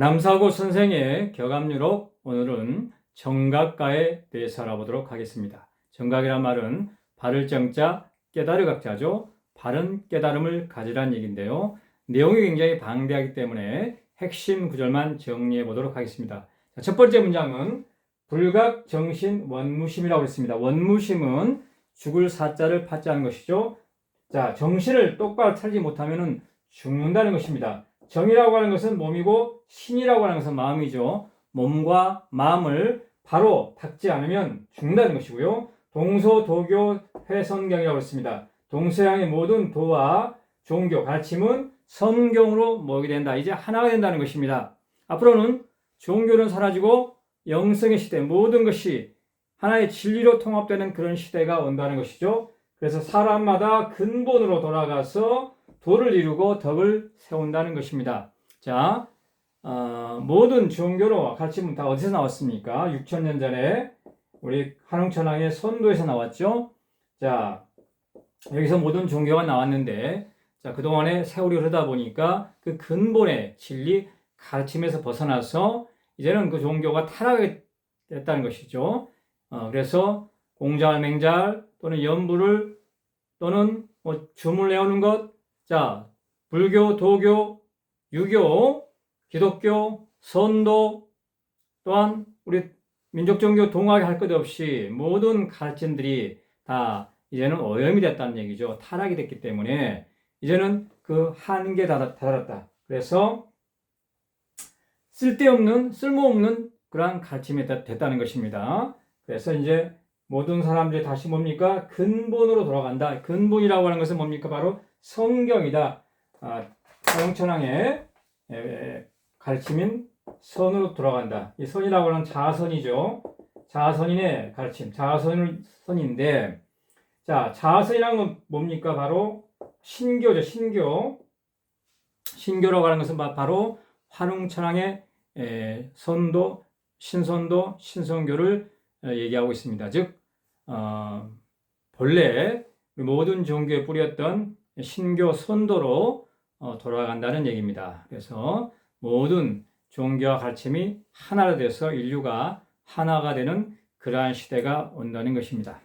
남사고 선생의 격암유록 오늘은 정각가에 대해서 알아보도록 하겠습니다. 정각이란 말은 바를 정자 깨달을 각자죠. 바른 깨달음을 가지란 얘기인데요. 내용이 굉장히 방대하기 때문에 핵심 구절만 정리해 보도록 하겠습니다. 자, 첫 번째 문장은 불각 정신 원무심이라고 했습니다. 원무심은 죽을 사자를 파자는 것이죠. 자, 정신을 똑바로 차리지 못하면 죽는다는 것입니다. 정이라고 하는 것은 몸이고 신이라고 하는 것은 마음이죠. 몸과 마음을 바로 닦지 않으면 죽는다는 것이고요. 동서도교 회선경이라고 했습니다. 동서양의 모든 도와 종교 가르침은 성경으로 모이게 된다. 이제 하나가 된다는 것입니다. 앞으로는 종교는 사라지고 영성의 시대 모든 것이 하나의 진리로 통합되는 그런 시대가 온다는 것이죠. 그래서 사람마다 근본으로 돌아가서 도를 이루고 덕을 세운다는 것입니다. 자, 어, 모든 종교로 가르침은 다 어디서 나왔습니까? 6천년 전에 우리 한웅천왕의 선도에서 나왔죠. 자, 여기서 모든 종교가 나왔는데, 자, 그동안에 세월이 흐르다 보니까 그 근본의 진리 가르침에서 벗어나서 이제는 그 종교가 타락이 됐다는 것이죠. 어, 그래서 공잘, 맹잘 또는 연부를 또는 뭐 줌을 내오는 것, 자, 불교, 도교, 유교, 기독교, 선도 또한 우리 민족 종교 동학에 할 것 없이 모든 가르침들이 다 이제는 오염이 됐다는 얘기죠. 타락이 됐기 때문에 이제는 그 한계에 다다랐다. 그래서 쓸데없는 쓸모없는 그러한 가르침이 됐다는 것입니다. 그래서 이제 모든 사람들이 다시 뭡니까 근본으로 돌아간다. 근본이라고 하는 것은 뭡니까 바로 성경이다. 아, 사용천왕의 가르침인 선으로 돌아간다. 이 선이라고 하는 자선이죠. 자선인의 가르침, 자선인데, 자, 자선이라는 건 뭡니까? 바로 신교죠, 신교. 신교라고 하는 것은 바로 환웅천왕의 선도, 신선도, 신성교를 얘기하고 있습니다. 즉, 어, 본래 모든 종교에 뿌렸던 신교 선도로 어, 돌아간다는 얘기입니다. 그래서 모든 종교와 가르침이 하나로 돼서 인류가 하나가 되는 그러한 시대가 온다는 것입니다.